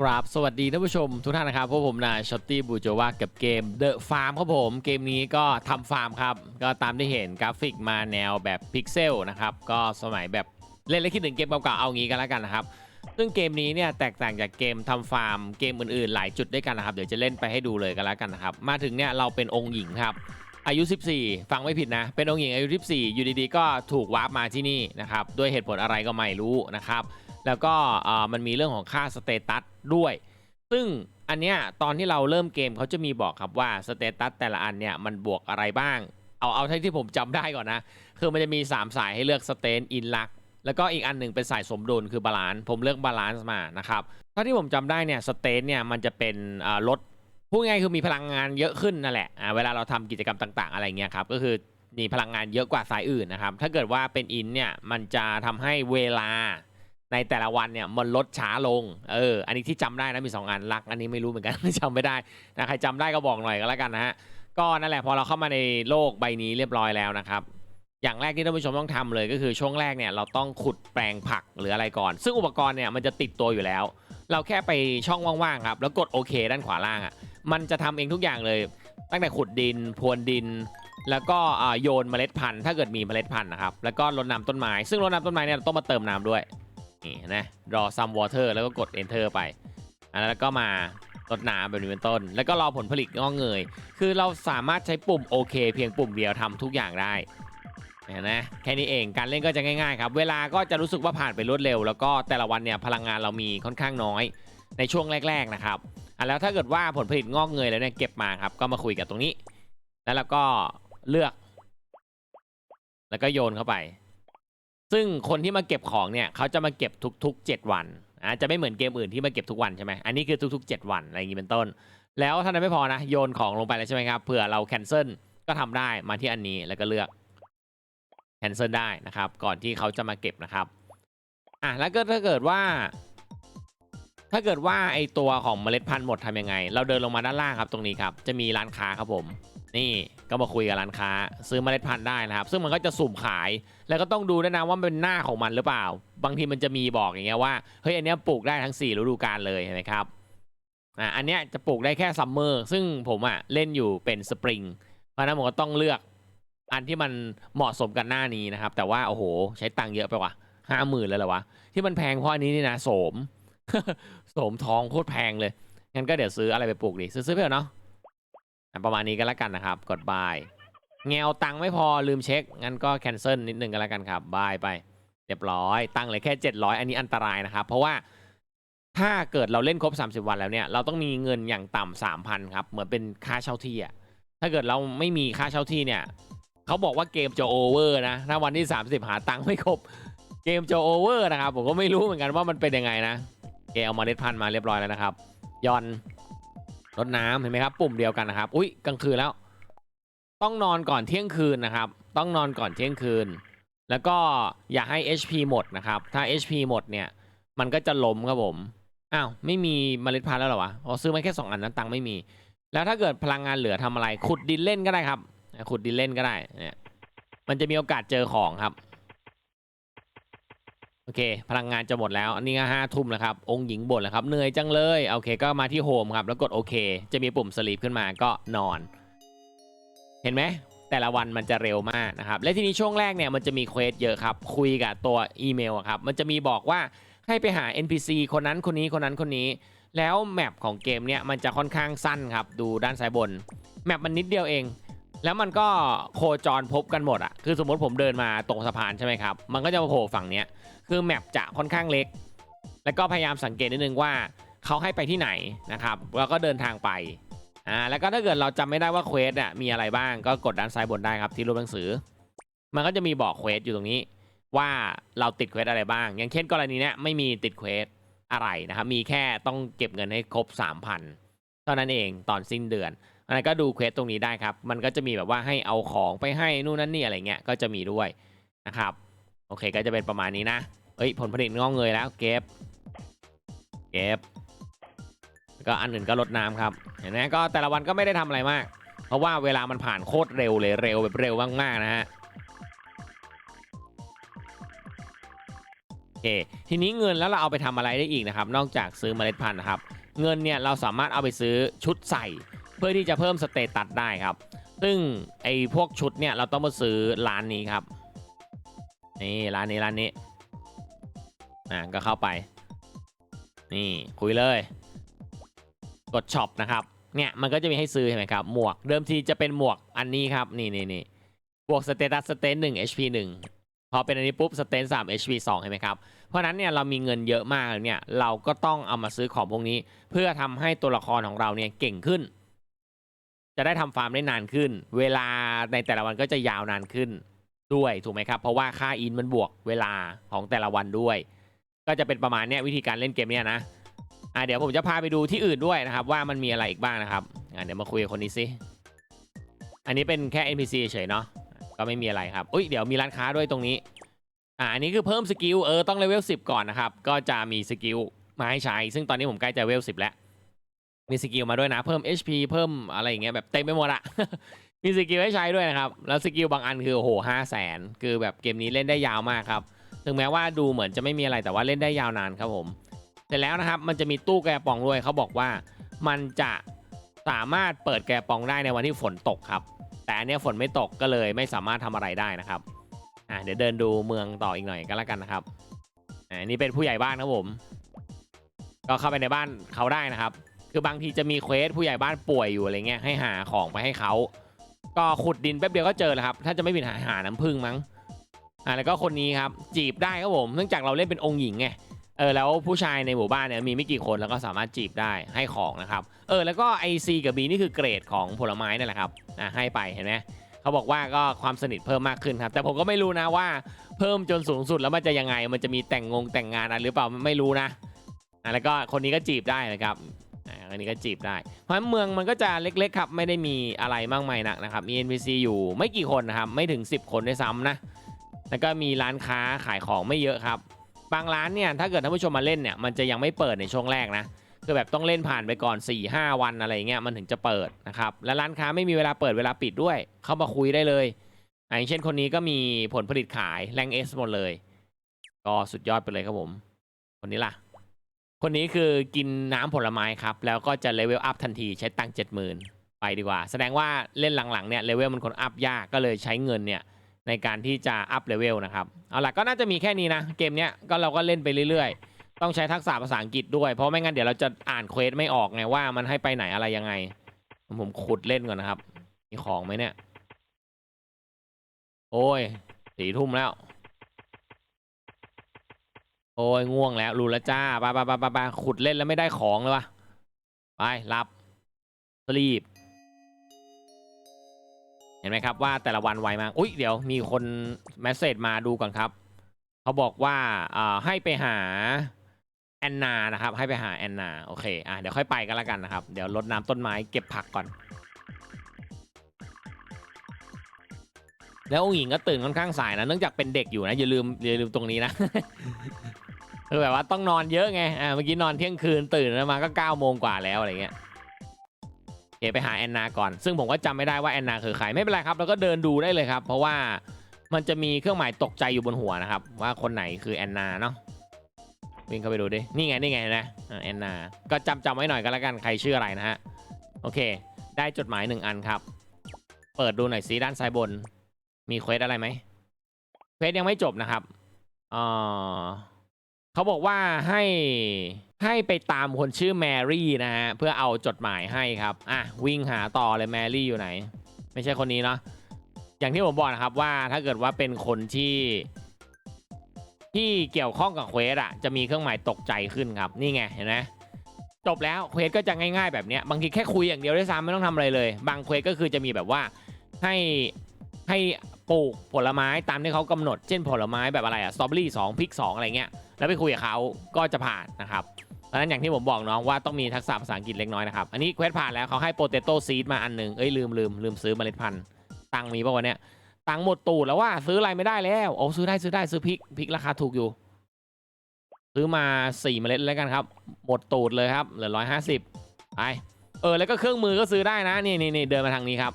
ครับ สวัสดีท่านผู้ชมทุกท่านนะครับพวกผมนายช็อตตี้บูโจวากับเกม The Farm ครับผม เกมนี้ก็ทำฟาร์มครับ ก็ตามที่เห็นกราฟิกมาแนวแบบพิกเซลนะครับ ก็สมัยแบบเล่นแล้วคิดถึงเกมเก่าๆเอางี้กันแล้วกันนะครับ ซึ่งเกมนี้เนี่ยแตกต่างจากเกมทำฟาร์มเกมอื่นๆ หลายจุดด้วยกันนะครับ เดี๋ยวจะเล่นไปให้ดูเลยกันแล้วกันนะครับ มาถึงเนี่ยเราเป็นองค์หญิงครับ อายุ 14 ฟังไม่ผิดนะ เป็นองค์หญิงอายุ 14 อยู่ดีๆ ก็ถูกวาร์ปมาที่นี่นะครับ ด้วยเหตุผลอะไรก็ไม่รู้นะครับ แล้วก็มันมีเรื่องของค่าสเตตัสด้วย ซึ่งอันเนี้ยตอนที่เราเริ่มเกมเขาจะมีบอกครับว่าสเตตัสแต่ละอันเนี่ยมันบวกอะไรบ้าง เอาเอาเท่าที่ผมจำได้ก่อนนะ คือมันจะมี 3 สายให้เลือกสเตนอินลักแล้วก็อีกอันหนึ่งเป็นสายสมดุลคือบาลานซ์ผมเลือกบาลานซ์มานะครับเท่าที่ผมจำได้เนี่ยสเตนเนี่ยมันจะเป็นลด พูดง่ายคือมีพลังงานเยอะขึ้นนั่นแหละอ่าเวลาเราทำกิจกรรมต่าง ๆ อะไรเงี้ยครับก็คือมีพลังงานเยอะกว่าสายอื่นนะครับ ถ้าเกิดว่าเป็นอินเนี่ยมันจะทำให้เวลาในแต่ละวันเนี่ยมันลดช้าลง เออ อันนี้ที่จำได้นะมี 2อันรัก อันนี้ไม่รู้เหมือนกันจำไม่ได้นะใครจำได้ก็บอกหน่อยก็แล้วกันนะฮะ ก็นั่นแหละพอเราเข้ามาในโลกใบนี้เรียบร้อยแล้วนะครับ อย่างแรกที่ท่านผู้ชมต้องทำเลยก็คือช่วงแรกเนี่ยเราต้องขุดแปลงผักหรืออะไรก่อน ซึ่งอุปกรณ์เนี่ยมันจะติดตัวอยู่แล้ว เราแค่ไปช่องว่างๆครับแล้วกดโอเคด้านขวาล่างอะ มันจะทำเองทุกอย่างเลย ตั้งแต่ขุดดินพรวนดิน แล้วก็โยนเมล็ดพันธุ์ถ้าเกิดมีเมล็ดพันธุ์นะครับแล้วก็รดน้ำต้นไม้ซึ่งรดน้ำต้นไม้เนี่ยเราต้องมาเติมน้ำด้วยนี่นะ draw some water แล้วก็กด enter ไปอันนั้นแล้วก็มารดน้ำแบบนี้เป็นต้น แล้วก็รอผลผลิตงอกเงย คือเราสามารถใช้ปุ่มโอเคเพียงปุ่มเดียวทำทุกอย่างได้เห็นไหมแค่นี้เองการเล่นก็จะง่ายๆครับ เวลาก็จะรู้สึกว่าผ่านไปรวดเร็ว แล้วก็แต่ละวันเนี่ยพลังงานเรามีค่อนข้างน้อยในช่วงแรก ๆนะครับ อะแล้วถ้าเกิดว่าผลผลิตงอกเงยแล้วเนี่ยเก็บมาครับก็มาคุยกับตรงนี้ แล้วเราก็เลือก แล้วก็โยนเข้าไป ซึ่งคนที่มาเก็บของเนี่ยเขาจะมาเก็บทุก ๆ 7 วันอะจะไม่เหมือนเกมอื่นที่มาเก็บทุกวันใช่ไหมอันนี้คือทุก ๆ 7 วันอะไรอย่างนี้เป็นต้น แล้วเท่านั้นไม่พอนะโยนของลงไปแล้วใช่ไหมครับเผื่อเราแคนเซิลก็ทำได้มาที่อันนี้แล้วก็เลือกแคนเซิลได้นะครับ ก่อนที่เขาจะมาเก็บนะครับอะแล้วก็ถ้าเกิดว่า ถ้าเกิดว่าไอตัวของเมล็ดพันธุ์หมดทำยังไง เราเดินลงมาด้านล่างครับตรงนี้ครับ จะมีร้านค้าครับผม นี่ก็มาคุยกับร้านค้า ซื้อเมล็ดพันธุ์ได้นะครับ ซึ่งมันก็จะสุ่มขาย แล้วก็ต้องดูด้วยนะว่าเป็นหน้าของมันหรือเปล่า บางทีมันจะมีบอกอย่างเงี้ยว่า เฮ้ยอันเนี้ยปลูกได้ทั้ง4ฤดูกาลเลยเห็นไหมครับ อ่าอันเนี้ยจะปลูกได้แค่ซัมเมอร์ ซึ่งผมอะเล่นอยู่เป็นสปริง เพราะนั้นผมก็ต้องเลือกอันที่มันเหมาะสมกับหน้านี้นะครับ แต่ว่าโอ้โห ใช้ตังค์เยอะไปว่ะห้าหมื่นเลยเหรอวะ ที่มันแพงเพราะอันนี้นี่นะโสม สมทองโคตรแพงเลย งั้นก็เดี๋ยวซื้ออะไรไปปลูกดิ ซื้อซื้อไปเถอะเนาะประมาณนี้ก็แล้วกันนะครับ กดบายแงวตังค์ไม่พอลืมเช็ค งั้นก็แคนเซิลนิดนึงก็แล้วกันครับบายไป เรียบร้อย ตั้งเลยแค่ 700 อันนี้อันตรายนะครับ เพราะว่าถ้าเกิดเราเล่นครบ 30 วันแล้วเนี่ย เราต้องมีเงินอย่างต่ำ3,000ครับ เหมือนเป็นค่าเช่าที่อะถ้าเกิดเราไม่มีค่าเช่าที่เนี่ยเขาบอกว่าเกมจะโอเวอร์นะ ถ้าวันที่ 30 หาตังค์ไม่ครบ เกมจะโอเวอร์นะครับ ผมก็ไม่รู้เหมือนกันว่ามันเป็นยังไงนะ เกเอามาเล็ดพันธุ์มาเรียบร้อยแล้วนะครับย่อนรดน้ำเห็นไหมครับ ปุ่มเดียวกันนะครับ อุ้ยกลางคืนแล้ว ต้องนอนก่อนเที่ยงคืนนะครับ ต้องนอนก่อนเที่ยงคืน แล้วก็อย่าให้ HP หมดนะครับ ถ้า HP หมดเนี่ย มันก็จะล้มครับผมอ้าวไม่มีเมล็ดพันธุ์แล้วเหรอวะอ๋อซื้อมาแค่ 2 อันนั้นตังค์ไม่มี แล้วถ้าเกิดพลังงานเหลือทำอะไร ขุดดินเล่นก็ได้ครับ ขุดดินเล่นก็ได้เนี่ยมันจะมีโอกาสเจอของครับ โอเค พลังงานจะหมดแล้วอันนี้ก็ห้าทุ่มแล้วครับ องค์หญิงบ่นแล้วครับ เหนื่อยจังเลย โอเค ก็มาที่โฮมครับ แล้วกดโอเค จะมีปุ่มสลีปขึ้นมาก็นอน เห็นไหม แต่ละวันมันจะเร็วมากนะครับ และทีนี้ช่วงแรกเนี่ยมันจะมีเควสเยอะครับ คุยกับตัวอีเมลครับ มันจะมีบอกว่าให้ไปหา NPC คนนั้นคนนี้คนนั้นคนนี้ แล้วแมปของเกมเนี่ยมันจะค่อนข้างสั้นครับ ดูด้านซ้ายบน แมปมันนิดเดียวเอง แล้วมันก็โคจรพบกันหมดอะคือสมมติผมเดินมาตรงสะพานใช่ไหมครับ มันก็จะมาโผล่ฝั่งเนี้ย คือแมปจะค่อนข้างเล็ก แล้วก็พยายามสังเกตนิดนึงว่าเขาให้ไปที่ไหนนะครับแล้วก็เดินทางไป อ่า แล้วก็ถ้าเกิดเราจำไม่ได้ว่าเควสอะมีอะไรบ้าง ก็กดด้านซ้ายบนได้ครับที่รูปหนังสือ มันก็จะมีบอกเควสอยู่ตรงนี้ ว่าเราติดเควสอะไรบ้าง อย่างเช่นกรณีเนี้ยไม่มีติดเควสอะไรนะครับ มีแค่ต้องเก็บเงินให้ครบ 3,000เท่านั้นเองตอนสิ้นเดือน อันนั้นก็ดูเควสตรงนี้ได้ครับ มันก็จะมีแบบว่าให้เอาของไปให้นู่นนั่นนี่อะไรเงี้ยก็จะมีด้วยนะครับ โอเคก็จะเป็นประมาณนี้นะเอ้ยผลผลิตงอกเงยแล้วเก็บ เก็บแล้วก็อันอื่นก็ลดน้ำครับเห็นไหมก็แต่ละวันก็ไม่ได้ทำอะไรมาก เพราะว่าเวลามันผ่านโคตรเร็วเลยเร็วแบบเร็วมากๆนะฮะโอเคทีนี้เงินแล้วเราเอาไปทำอะไรได้อีกนะครับ นอกจากซื้อเมล็ดพันธุ์นะครับ เงินเนี่ยเราสามารถเอาไปซื้อชุดใส่ เพื่อที่จะเพิ่มสเตตัสได้ครับ ซึ่งไอ้พวกชุดเนี่ยเราต้องมาซื้อร้านนี้ครับ นี่ร้านนี้ร้านนี้ อ่าก็เข้าไป นี่คุยเลย กดช็อปนะครับ เนี่ยมันก็จะมีให้ซื้อเห็นไหมครับ หมวกเดิมทีจะเป็นหมวกอันนี้ครับ นี่นี่นี่บวกสเตตัสสเตนหนึ่ง HP หนึ่งพอเป็นอันนี้ปุ๊บสเตนสาม HP สองเห็นไหมครับ เพราะฉะนั้นเนี่ยเรามีเงินเยอะมากเลยเนี่ยเราก็ต้องเอามาซื้อของพวกนี้ เพื่อทำให้ตัวละครของเราเนี่ยเก่งขึ้น จะได้ทำฟาร์มได้นานขึ้น เวลาในแต่ละวันก็จะยาวนานขึ้นด้วยถูกไหมครับ เพราะว่าค่าอินมันบวกเวลาของแต่ละวันด้วย ก็จะเป็นประมาณเนี้ยวิธีการเล่นเกมเนี่ยนะอะเดี๋ยวผมจะพาไปดูที่อื่นด้วยนะครับ ว่ามันมีอะไรอีกบ้างนะครับอะเดี๋ยวมาคุยกับคนนี้สิอันนี้เป็นแค่ NPC เฉยเนาะก็ไม่มีอะไรครับอุ้ยเดี๋ยวมีร้านค้าด้วยตรงนี้อะอันนี้คือเพิ่มสกิลเออต้องเลเวล10 ก่อนนะครับ ก็จะมีสกิลมาให้ใช้ ซึ่งตอนนี้ผมใกล้จะเลเวล10 แล้ว มีสกิลมาด้วยนะ เพิ่ม HP เพิ่มอะไรอย่างเงี้ยแบบเต็มไปหมดอะ มีสกิลให้ใช้ด้วยนะครับ แล้วสกิลบางอันคือโอ้โหห้าแสนคือแบบเกมนี้เล่นได้ยาวมากครับ ถึงแม้ว่าดูเหมือนจะไม่มีอะไรแต่ว่าเล่นได้ยาวนานครับผม เสร็จแล้วนะครับมันจะมีตู้แกะปองด้วยเขาบอกว่า มันจะสามารถเปิดแกะปองได้ในวันที่ฝนตกครับ แต่อันนี้ฝนไม่ตกก็เลยไม่สามารถทำอะไรได้นะครับ อะเดี๋ยวเดินดูเมืองต่ออีกหน่อยก็แล้วกันนะครับ อ่านี่เป็นผู้ใหญ่บ้านครับผม ก็เข้าไปในบ้านเขาได้นะครับ คือบางทีจะมีเควสผู้ใหญ่บ้านป่วยอยู่อะไรเงี้ยให้หาของไปให้เขาก็ขุดดินแป๊บเดียวก็เจอแล้วครับ ถ้าจะไม่ผิดหาหาน้ำผึ้งมั้งอ่าแล้วก็คนนี้ครับจีบได้ครับผมเนื่องจากเราเล่นเป็นองค์หญิงไงเออแล้วผู้ชายในหมู่บ้านเนี่ยมีไม่กี่คนแล้วก็สามารถจีบได้ให้ของนะครับเออแล้วก็ไอซีกับ B นี่คือเกรดของผลไม้นั่นแหละครับอะให้ไปเห็นไหมเขาบอกว่าก็ความสนิทเพิ่มมากขึ้นครับ แต่ผมก็ไม่รู้นะว่าเพิ่มจนสูงสุดแล้วมันจะยังไงมันจะมีแต่งงงแต่งงานอะไรหรือเปล่าไม่รู้นะอะแล้วก็คนนี้ก็จีบได้นะครับ อะอันนี้ก็จีบได้ เพราะเมืองมันก็จะเล็กๆครับ ไม่ได้มีอะไรมากมายนักนะครับ มี NPC อยู่ไม่กี่คนนะครับ ไม่ถึง 10 คนด้วยซ้ำนะ แล้วก็มีร้านค้าขายของไม่เยอะครับ บางร้านเนี่ย ถ้าเกิดท่านผู้ชมมาเล่นเนี่ย มันจะยังไม่เปิดในช่วงแรกนะ คือแบบต้องเล่นผ่านไปก่อน 4 5 วันอะไรเงี้ย มันถึงจะเปิดนะครับ และร้านค้าไม่มีเวลาเปิดเวลาปิดด้วย เข้ามาคุยได้เลยอะอย่างเช่นคนนี้ก็มีผลผลิตขายแรงเอสหมดเลย ก็สุดยอดไปเลยครับผม คนนี้ล่ะ คนนี้คือกินน้ำผลไม้ครับ แล้วก็จะเลเวลอัพทันทีใช้ตังค์เจ็ดหมื่นไปดีกว่า แสดงว่าเล่นหลังๆเนี่ยเลเวลมันคนอัพยากก็เลยใช้เงินเนี่ยในการที่จะอัพเลเวลนะครับเอาล่ะก็น่าจะมีแค่นี้นะ เกมเนี้ยก็เราก็เล่นไปเรื่อยๆ ต้องใช้ทักษะภาษาอังกฤษด้วย เพราะไม่งั้นเดี๋ยวเราจะอ่านเควสไม่ออกไงว่ามันให้ไปไหนอะไรยังไง ผมขุดเล่นก่อนนะครับ มีของไหมเนี่ย โอ้ยสี่ทุ่มแล้ว โอ้ยง่วงแล้วรู้แล้วจ้าไปไปไปไปไปขุดเล่นแล้วไม่ได้ของเลยวะไปรับสลีปเห็นไหมครับว่าแต่ละวันไวมากอุ้ยเดี๋ยวมีคนแมสเซจมาดูก่อนครับ เขาบอกว่าอ่าให้ไปหาแอนนานะครับ ให้ไปหาแอนนาโอเคอะเดี๋ยวค่อยไปกันแล้วกันนะครับ เดี๋ยวรดน้ำต้นไม้เก็บผักก่อน แล้วองค์หญิงก็ตื่นค่อนข้างสายนะเนื่องจากเป็นเด็กอยู่นะอย่าลืมอย่าลืมตรงนี้นะ คือแบบว่าต้องนอนเยอะไงอ่าเมื่อกี้นอนเที่ยงคืนตื่นมาก็9ก้าโมงกว่าแล้วอะไรเงี้ยโอไปหาแอนนาก่อน ซึ่งผมก็จำไม่ได้ว่าแอนนาคือใครไม่เป็นไรครับเราก็เดินดูได้เลยครับ เพราะว่ามันจะมีเครื่องหมายตกใจอยู่บนหัวนะครับ ว่าคนไหนคือแอนนาเนาะวิ่งเข้าไปดูดิ นี่ไง นี่ไงนะแอนนา ก็จำจำไว้หน่อยก็แล้วกัน ใครชื่ออะไรนะฮะ โอเค ได้จดหมายหนึ่งอันครับ เปิดดูหน่อยซิด้านซ้ายบน มีเควสอะไรไหม เควสยังไม่จบนะครับเออ เขาบอกว่าให้ให้ไปตามคนชื่อแมรี่นะฮะเพื่อเอาจดหมายให้ครับอะวิ่งหาต่อเลยแมรี่อยู่ไหน ไม่ใช่คนนี้เนาะอย่างที่ผมบอกนะครับว่าถ้าเกิดว่าเป็นคนที่ที่เกี่ยวข้องกับเควสอะจะมีเครื่องหมายตกใจขึ้นครับ นี่ไงเห็นไหมจบแล้วเควสก็จะง่ายๆแบบเนี้ยบางทีแค่คุยอย่างเดียวได้ซ้ำไม่ต้องทำอะไรเลย บางเควสก็คือจะมีแบบว่าให้ให้ ปลูกผลไม้ตามที่เขากำหนด เช่นผลไม้แบบอะไรอะสตรอเบอรี่สองพริกสองอะไรเงี้ยแล้วไปคุยกับเขาก็จะผ่านนะครับดังนั้นอย่างที่ผมบอกน้องว่าต้องมีทักษะภาษาอังกฤษเล็กน้อยนะครับ อันนี้เควสผ่านแล้วเขาให้โปเตโต้ซีดมาอันหนึ่งเอ้ยลืมลืมลืมซื้อเมล็ดพันธุ์ตังมีป่าวะเนี่ยตังหมดตูดแล้วว่าซื้ออะไรไม่ได้แล้วโอ้ซื้อได้ซื้อได้ซื้อพริกพริกราคาถูกอยู่ ซื้อมาสี่เมล็ดแล้วกันครับ หมดตูดเลยครับเหลือร้อยห้าสิบไปเออแล้วก็เครื่องมือก็ซื้อได้นะนี่นี่นี่เดินมาทางนี้ครับ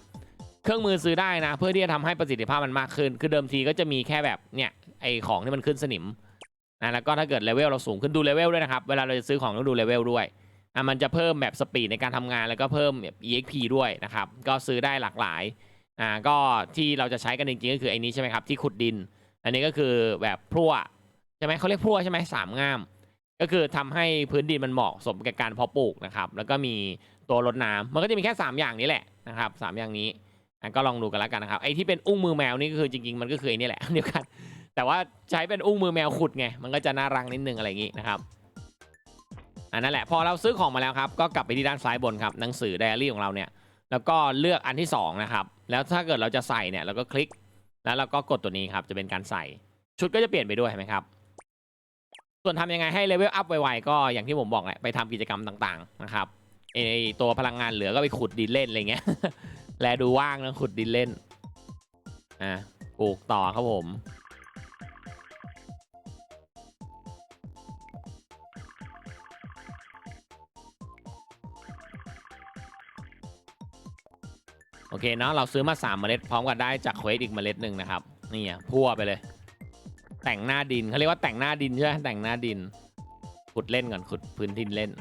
เครื่องมือซื้อได้นะ เพื่อที่จะทำให้ประสิทธิภาพมันมากขึ้น คือเดิมทีก็จะมีแค่แบบเนี่ยไอของที่มันขึ้นสนิมนะแล้วก็ถ้าเกิดเลเวลเราสูงขึ้นดูเลเวลด้วยนะครับ เวลาเราจะซื้อของต้องดูเลเวลด้วยอะมันจะเพิ่มแบบสปีดในการทำงานแล้วก็เพิ่มแบบ EXP ด้วยนะครับ ก็ซื้อได้หลากหลายอ่าก็ที่เราจะใช้กันจริงๆก็คือไอ้นี้ใช่ไหมครับที่ขุดดิน อันนี้ก็คือแบบพลั่วใช่ไหมเขาเรียกพลั่วใช่ไหมสามง่าม ก็คือทำให้พื้นดินมันเหมาะสมกับการเพาะปลูกนะครับ แล้วก็มีตัวรดน้ำมันก็จะมีแค่ 3 อย่างนี้แหละนะครับสามอย่างนี้ ก็ลองดูกันแล้วกันนะครับไอ้ที่เป็นอุ้งมือแมวนี่ก็คือจริงๆมันก็คือไอ้นี่แหละเดียวกัน แต่ว่าใช้เป็นอุ้งมือแมวขุดไงมันก็จะน่ารังนิดนึงอะไรอย่างนี้นะครับอันนั้นแหละพอเราซื้อของมาแล้วครับก็กลับไปที่ด้านซ้ายบนครับหนังสือไดอารี่ของเราเนี่ยแล้วก็เลือกอันที่สองนะครับ แล้วถ้าเกิดเราจะใส่เนี่ยเราก็คลิก แล้วเราก็กดตัวนี้ครับจะเป็นการใส่ ชุดก็จะเปลี่ยนไปด้วยเห็นไหมครับ ส่วนทำยังไงให้เลเวลอัพไวๆก็อย่างที่ผมบอกแหละไปทำกิจกรรมต่างๆนะครับไอตัวพลังงานเหลือก็ไปขุดดินเล่นอะไรเงี้ย แลดูว่างนะขุดดินเล่น อะปลูกต่อครับผม โอเคเนาะเราซื้อมา3เมล็ดพร้อมกันได้จากเควสอีกเมล็ดหนึ่งนะครับ นี่อะพั่วไปเลย แต่งหน้าดินเขาเรียกว่าแต่งหน้าดินใช่ไหมแต่งหน้าดิน ขุดเล่นก่อนขุดพื้นดินเล่น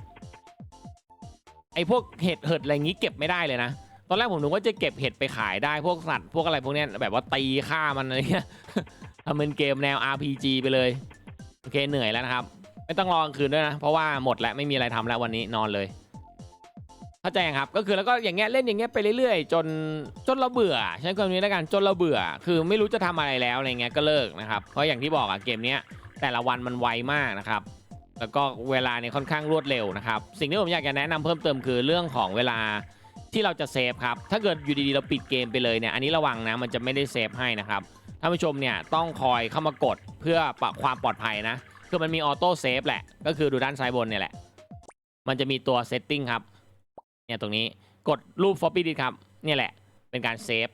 ไอ้พวกเห็ดเห็ดอะไรงี้เก็บไม่ได้เลยนะ ตอนแรกผมนึกว่าจะเก็บเห็ดไปขายได้พวกสัตว์พวกอะไรพวกนี้แบบว่าตีฆ่ามันอะไรเงี้ยทำเป็นเกมแนว RPG ไปเลยโอเคเหนื่อยแล้วนะครับ ไม่ต้องรองคืนด้วยนะ เพราะว่าหมดแล้วไม่มีอะไรทำแล้ววันนี้นอนเลย เข้าใจครับก็คือแล้วก็อย่างเงี้ยเล่นอย่างเงี้ยไปเรื่อยๆ จนจนเราเบื่อใช้คำนี้แล้วกันจนเราเบื่อ คือไม่รู้จะทำอะไรแล้วอะไรเงี้ยก็เลิกนะครับเพราะอย่างที่บอกอะเกมเนี้ยแต่ละวันมันไวมากนะครับ แล้วก็เวลาเนี่ยค่อนข้างรวดเร็วนะครับ สิ่งที่ผมอยากจะแนะนำเพิ่มเติมคือเรื่องของเวลา ที่เราจะเซฟครับ ถ้าเกิดอยู่ดีๆเราปิดเกมไปเลยเนี่ย อันนี้ระวังนะ มันจะไม่ได้เซฟให้นะครับ ท่านผู้ชมเนี่ยต้องคอยเข้ามากดเพื่อปรับความปลอดภัยนะ คือมันมีออโต้เซฟแหละ ก็คือดูด้านซ้ายบนเนี่ยแหละ มันจะมีตัวเซตติ้งครับ เนี่ยตรงนี้ กดรูป floppy disk ครับ เนี่ยแหละ เป็นการเซฟ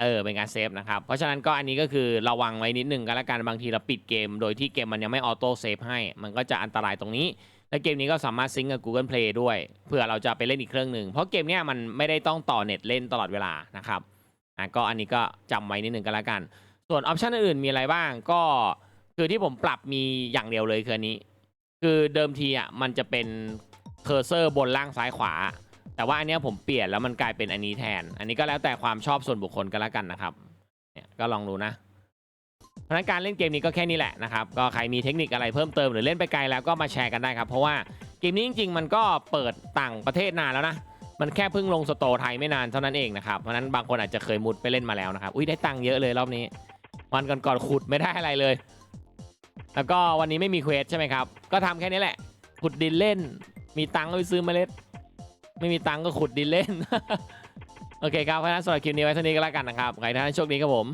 เออ เป็นการเซฟนะครับ เพราะฉะนั้นก็อันนี้ก็คือระวังไว้นิดนึงก็แล้วกัน บางทีเราปิดเกม โดยที่เกมมันยังไม่ออโต้เซฟให้ มันก็จะอันตรายตรงนี้ และเกมนี้ก็สามารถซิงก์กับ Google Play ด้วยเพื่อเราจะไปเล่นอีกเครื่องหนึ่งเพราะเกมเนี้ยมันไม่ได้ต้องต่อเน็ตเล่นตลอดเวลานะครับอะก็อันนี้ก็จำไว้นิดนึงก็แล้วกัน ส่วนออปชันอื่นๆมีอะไรบ้างก็คือที่ผมปรับมีอย่างเดียวเลยคืออันนี้ คือเดิมทีอะมันจะเป็นเคอร์เซอร์บนล่างซ้ายขวา แต่ว่าอันเนี้ยผมเปลี่ยนแล้วมันกลายเป็นอันนี้แทน อันนี้ก็แล้วแต่ความชอบส่วนบุคคลกันแล้วกันนะครับเนี่ยก็ลองดูนะ เพราะนั้นการเล่นเกมนี้ก็แค่นี้แหละนะครับก็ใครมีเทคนิคอะไรเพิ่มเติมหรือเล่นไปไกลแล้วก็มาแชร์กันได้ครับเพราะว่าเกมนี้จริง ๆ มันก็เปิดต่างประเทศนานแล้วนะมันแค่เพิ่งลงสโตร์ไทยไม่นานเท่านั้นเองนะครับเพราะนั้นบางคนอาจจะเคยมุดไปเล่นมาแล้วนะครับอุ้ยได้ตังค์เยอะเลยรอบนี้วันก่อนๆขุดไม่ได้อะไรเลย แล้วก็วันนี้ไม่มีเควสใช่ไหมครับ ก็ทำแค่นี้แหละ ขุดดินเล่น มีตังค์ก็ไปซื้อเมล็ด ไม่มีตังค์ก็ขุดดินเล่น โอเคครับเพราะฉะนั้นสำหรับคลิปนี้ไว้เท่านี้ก็แล้วกันนะครับ ใครท่านโชคดีครับผม